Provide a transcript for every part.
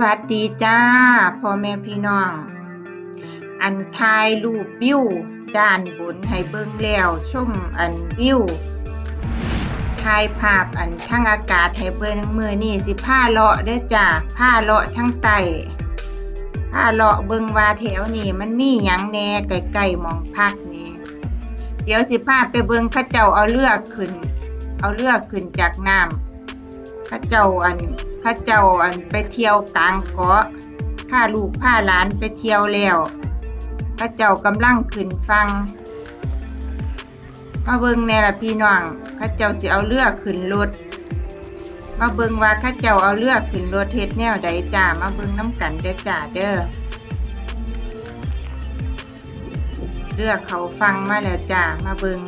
วัสดีจ้าพ่อแม่พี่น้อง อันทายรูปวิวด้านบนให้เบิ่งแล้วชมอันวิวทายภาพอันทั้งอากาศให้เบิ่งมือนี้สิพาเลาะเด้จ้าพาเลาะทั้งใต้พาเลาะเบิ่งว่าแถวนี้มันมีหยังแน่ใกลๆมองพักนี่เดี๋ยวสิพาไปเบิ่งเขาเจ้าเอาเรือกขึ้น เอาเรือกขึ้นจากน้ำข้าเจ้าอัน ข้าเจ้าอันไปเที่ยวกลางเกาะพาลูกพาหลานไปเที่ยวแล้วข้าเจ้ากำลังขึ้นฟัง มาเบิงแน่ละพี่น้องข้าเจ้าสิเอาเรือกขึ้นรถมาเบิงว่าข้าเจ้าเอาเรือกขึ้นรถเฮ็ดแนวใดจ้ามาเบิงน้ำกันเด้อจ้าเด้อเรือกเขาฟังมาแล้วจ้ามาเบิง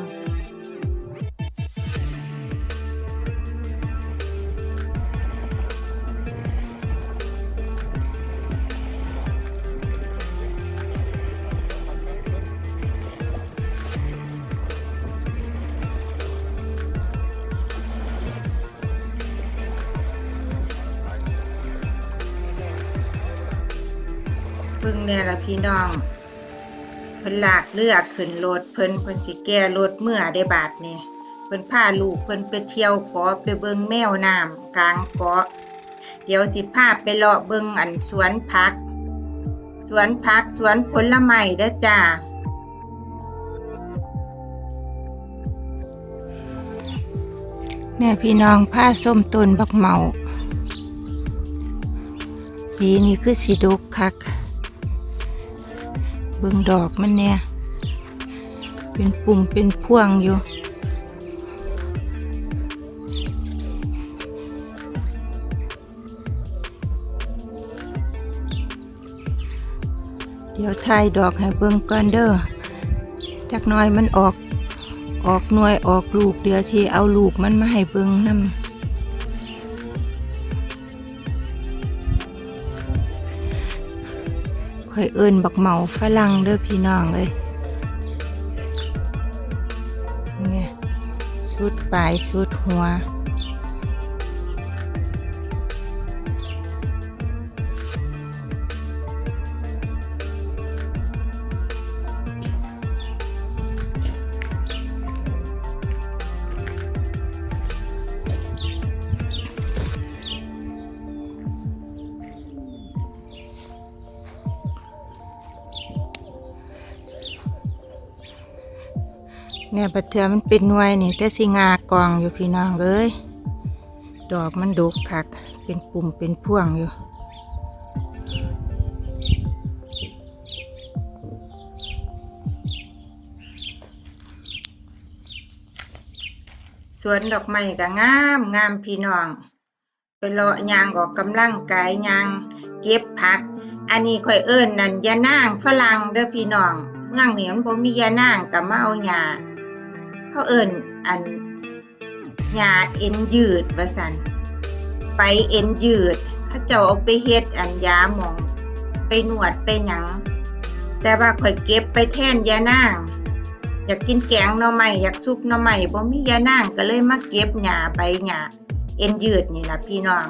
พิ่งเนี่ยละพี่น้อง เพิ่นลากเรือขึ้นรถเพิ่นเพิ่นสิแก้รถเมื่อได้บาทนี่เพิ่นพาลูกเพิ่นไปเที่ยวเกาะไปเบิ่งแมวน้ำกลางเกาะเดี๋ยวสิพาไปเลาะเบิ่งอันสวนผัก สวนผักสวนผลไม้เด้อจ้าเนี่ยพี่น้องผ้าส้มต้นบักเมาปีนี้คือสีดุกคัก เบิ่งดอกมันเนี่ยเป็นปุ่มเป็นพวงอยู่เดี๋ยวทายดอกให้เบิ่งก่อนเด้อจักน้อยมันออก ออกหน่วยออกลูกเดี๋ยวสิเอาลูกมันมาให้เบิ่งนำ ค่อยเอิ้นบักเหมาฝรั่งเด้อพี่น้องเอ้ยนี่ไงชุดปลายชุดหัว เนี่ยบัดเทือมันเป็นหน่วยนี่แต่สิงากองอยู่พี่น้องเอ้ยดอกมันดกคัก เป็นปุ่มเป็นพวงอยู่สวนดอกไม้ก็งามงามพี่น้อง ไปเลาะยางออกกำลังกายยางเก็บผัก อันนี้ค่อยเอิ้นนั่นยานางฝรั่งเด้อพี่น้องเมืองนี้มันบ่มียานางก็มาเอาหญ้า เขาเอิ้นอันหญ้าเอ็นยืดว่าซั่นไปเอ็นยืดเขาเจ้าเอาไปเฮ็ดอันยาหมอง ไปนวดไปหยังแต่ว่าข่อยเก็บไปแท่นยานางอยากกินแกงหน่อไม้อยากซุปหน่อไม้บ่มียานางก็เลยมาเก็บหญ้าใบหญ้าเอ็นยืดนี่ล่ะพี่น้อง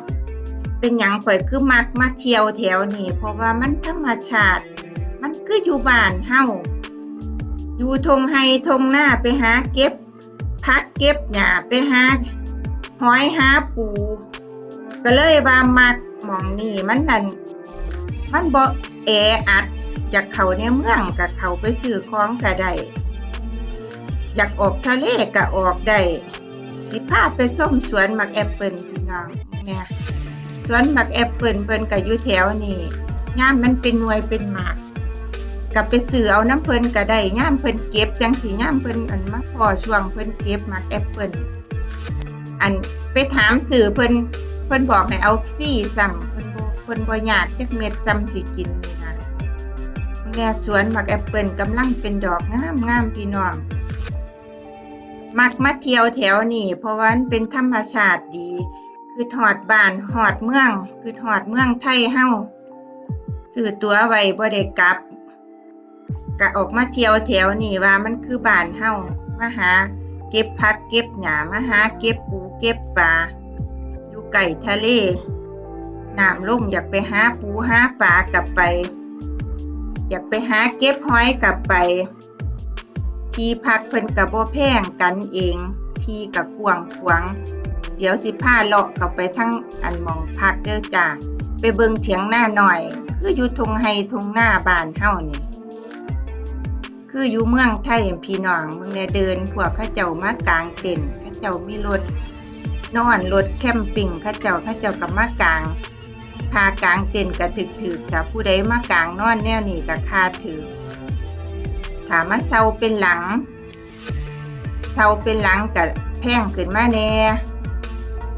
เป็นหยังข่อยคือมักมาเที่ยวแถวนี้เพราะว่ามันธรรมชาติ มันคืออยู่บ้านเฮา อยู่ทงไฮทงหน้าไปหาเก็บ พักเก็บหญ้าไปหาหอยหาปู ก็เลยว่ามักหมองนี่มันนั่นมันบ่แออัดจากเขาในเมืองกับเขาไปซื้อของก็ได้อยากออกทะเลก็ออกได้สิพาไปส้มสวนหมักแอปเปิลพี่น้องเนี่ยสวนหมักแอปเปิลเพิ่นก็อยู่แถวนี้ย่ามมันเป็นหน่วยเป็นหมาก ก็ไปซื้อเอาน้ำเพิ่นก็ได้ย่ามเพิ่นเก็บจังสีย่ามเพิ่นอันมาพอช่วงเพิ่นเก็บมักแอปเปิลอันไปถามสื่อเพิ่นเพิ่นบอกให้เอาฟรีซ้ำเพิ่นบ่เพิ่นบ่อยากจักเม็ดซ้ำสิกินนี่นะแม่สวนมักแอปเปิลกำลังเป็นดอกงามงามพี่น้องมักมาเที่ยวแถวนี้เพราะว่ามันเป็นธรรมชาติดี คือหอดบ้านหอดเมือง คือหอดเมืองไทยเฮาซื้อตัวไว้บ่ได้กลับ ก็ออกมาเที่ยวแถวนี้ว่ามันคือบ้านเฮามาหา เก็บผักเก็บหญ้ามาหา เก็บปูเก็บปลาอยู่ไก่ทะเลน้ำลงอยากไปหาปูหาปลากลับไป อยากไปหาเก็บหอยกลับไป ที่พักเพิ่นกับบ่แพงกันเอง ที่กับกวางขวางเดี๋ยวสิพาเลาะเข้าไปทั้งอันมองพักเด้อจ้าไปเบิ่งเถียงหน้าหน่อย คืออยู่ทงไฮทงหน้าบ้านเฮานี่ คืออยู่เมืองไทยพี่น้องเมืองแนเดินพวกเขาเจ้ามากลางเต็นท์เขาเจ้ามีรถนอนรถแคมปิ้งเขาเจ้าเขาเจ้ากับมากลางคากลางเต็นท์ก็ถึกๆถ้าผู้ใดมากลางนอนแนวนี้ก็ค่าถือถามาเซาเป็นหลังเซาเป็นหลังก็แพงขึ้นมาแน่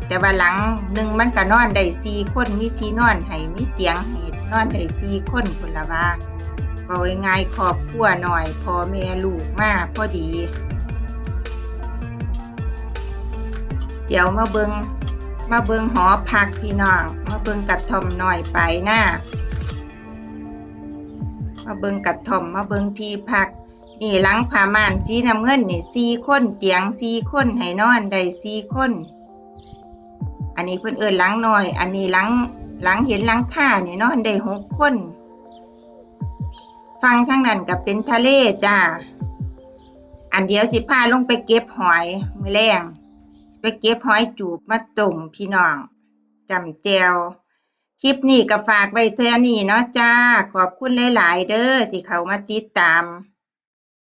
แต่ว่าหลังหนึ่งมันก็นอนได้สี่คนมีที่นอนให้มีเตียงให้นอนได้สี่คนคนละว่า เอาง่ายครอบครัวหน่อยพอแม่ลูกมาพอดี เดี๋ยวมาเบิงมาเบิงหอพักพี่น้อง มาเบิงกระท่อมหน่อยไปหน้ามาเบิงกระท่อมมาเบิงที่พักนี่หลังผ้าม่านสีน้ำเงินนี่สี่คนเตียงสี่คนให้นอนได้สี่คน อันนี้เพิ่อนเอิ้นหลังน้อย อันนี้หลังหลังเห็นหลังค่านี่นอนได้หกคน ฟังทางนั้นกับเป็นทะเลจ้า อันเดียวสิพาลงไปเก็บหอยมือแรงไปเก็บหอยจูบมาต้มพี่น้องจำเจวคลิปนี้ก็ฝากไว้เท่านี้เนาะจ้า ขอบคุณหลาย ๆ เด้อที่เขามาติดตาม